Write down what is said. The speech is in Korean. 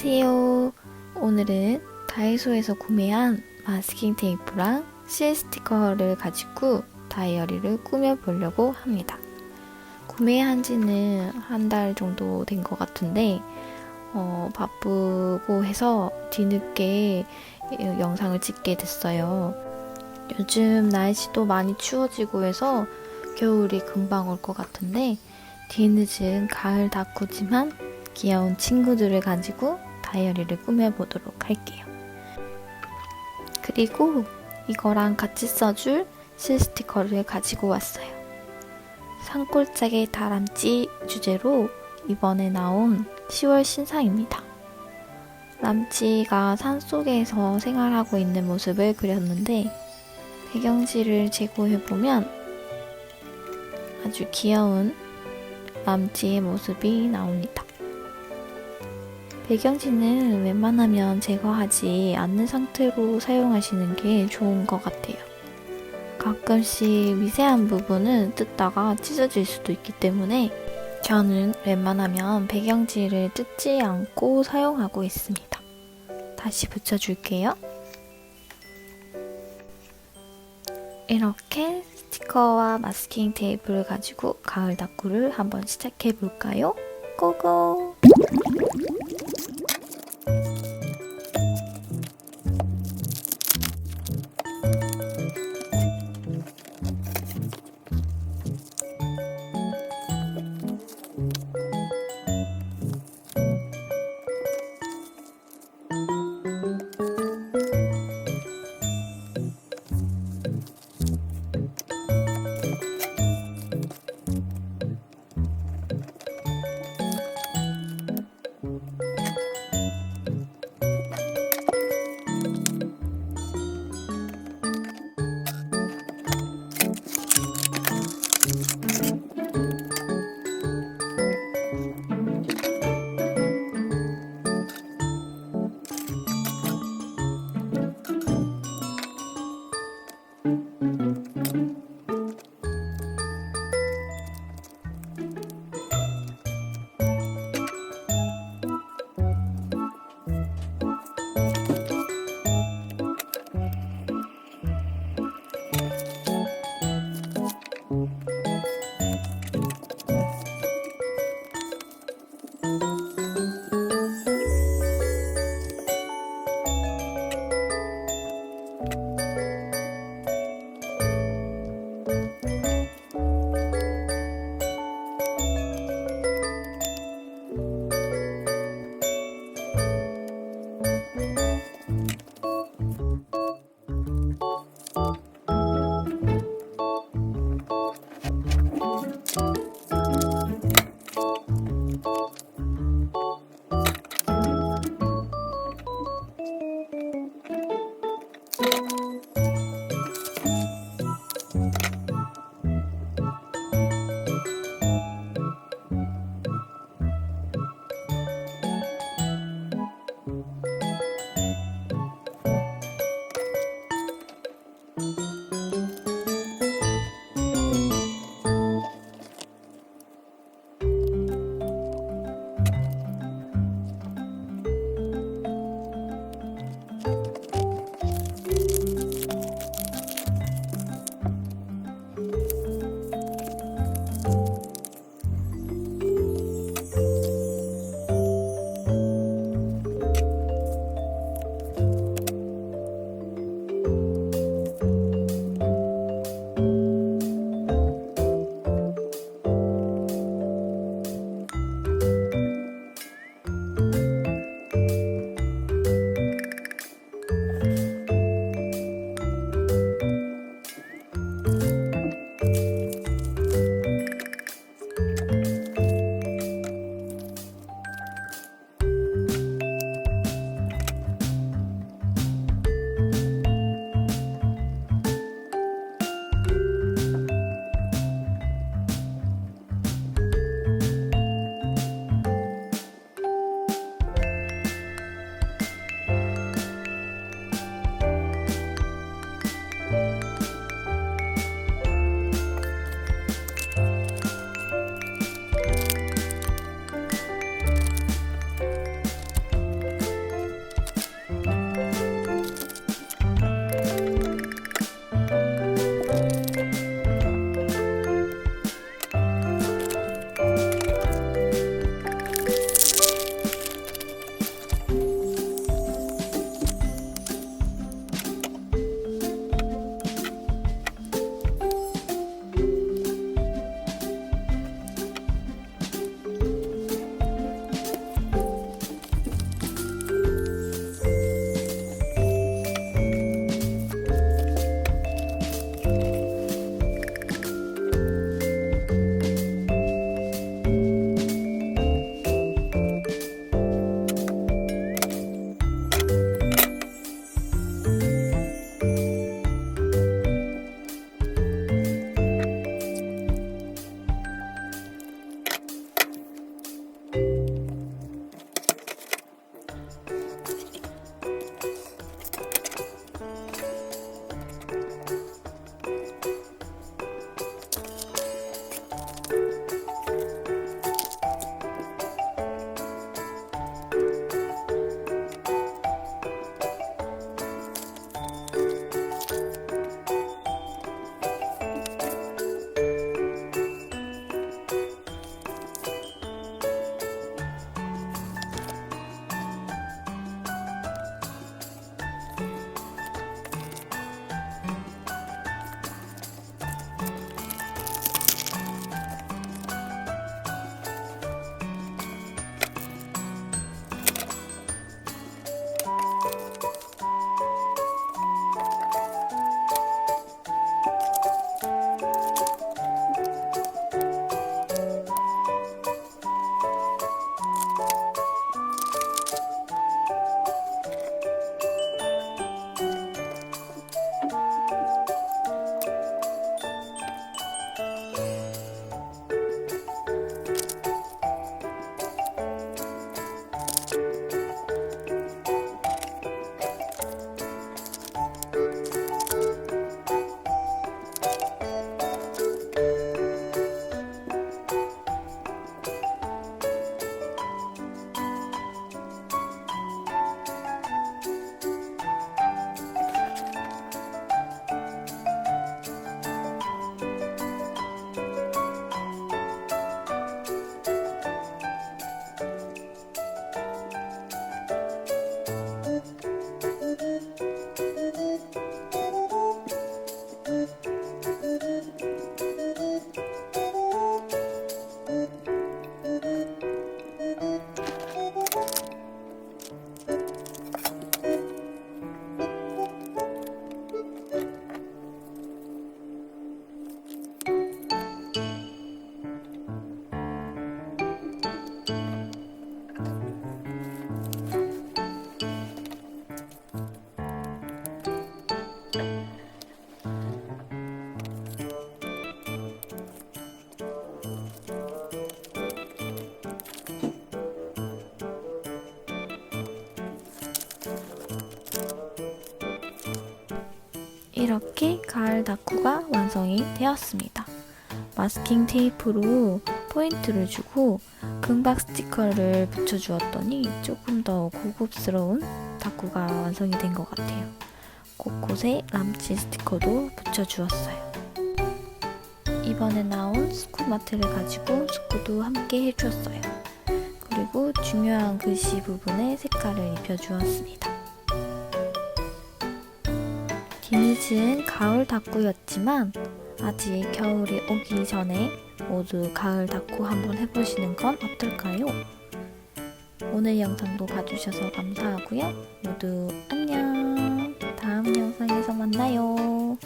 안녕하세요. 오늘은 다이소에서 구매한 마스킹 테이프랑 실 스티커를 가지고 다이어리를 꾸며보려고 합니다. 구매한 지는 한 달 정도 된 것 같은데, 어, 바쁘고 해서 뒤늦게 영상을 찍게 됐어요. 요즘 날씨도 많이 추워지고 해서 겨울이 금방 올 것 같은데, 뒤늦은 가을 다꾸지만 귀여운 친구들을 가지고 다이어리를 꾸며보도록 할게요. 그리고 이거랑 같이 써줄 실 스티커를 가지고 왔어요. 산골짜기 다람쥐 주제로 이번에 나온 10월 신상입니다. 람쥐가 산속에서 생활하고 있는 모습을 그렸는데 배경지를 제거해보면 아주 귀여운 람쥐의 모습이 나옵니다. 배경지는 웬만하면 제거하지 않는 상태로 사용하시는 게 좋은 것 같아요. 가끔씩 미세한 부분은 뜯다가 찢어질 수도 있기 때문에 저는 웬만하면 배경지를 뜯지 않고 사용하고 있습니다. 다시 붙여줄게요. 이렇게 스티커와 마스킹 테이프를 가지고 가을 다꾸를 한번 시작해 볼까요? 고고! 이렇게 가을 다쿠가 완성이 되었습니다. 마스킹 테이프로 포인트를 주고 금박 스티커를 붙여주었더니 조금 더 고급스러운 다쿠가 완성이 된 것 같아요. 곳곳에 람치 스티커도 붙여주었어요. 이번에 나온 스쿠마트를 가지고 스쿠도 함께 해주었어요. 그리고 중요한 글씨 부분에 색깔을 입혀주었습니다. 디니즈는 가을 다쿠였지만 아직 겨울이 오기 전에 모두 가을 다쿠 한번 해보시는 건 어떨까요? 오늘 영상도 봐주셔서 감사하고요. 모두 안녕. 다음 영상에서 만나요.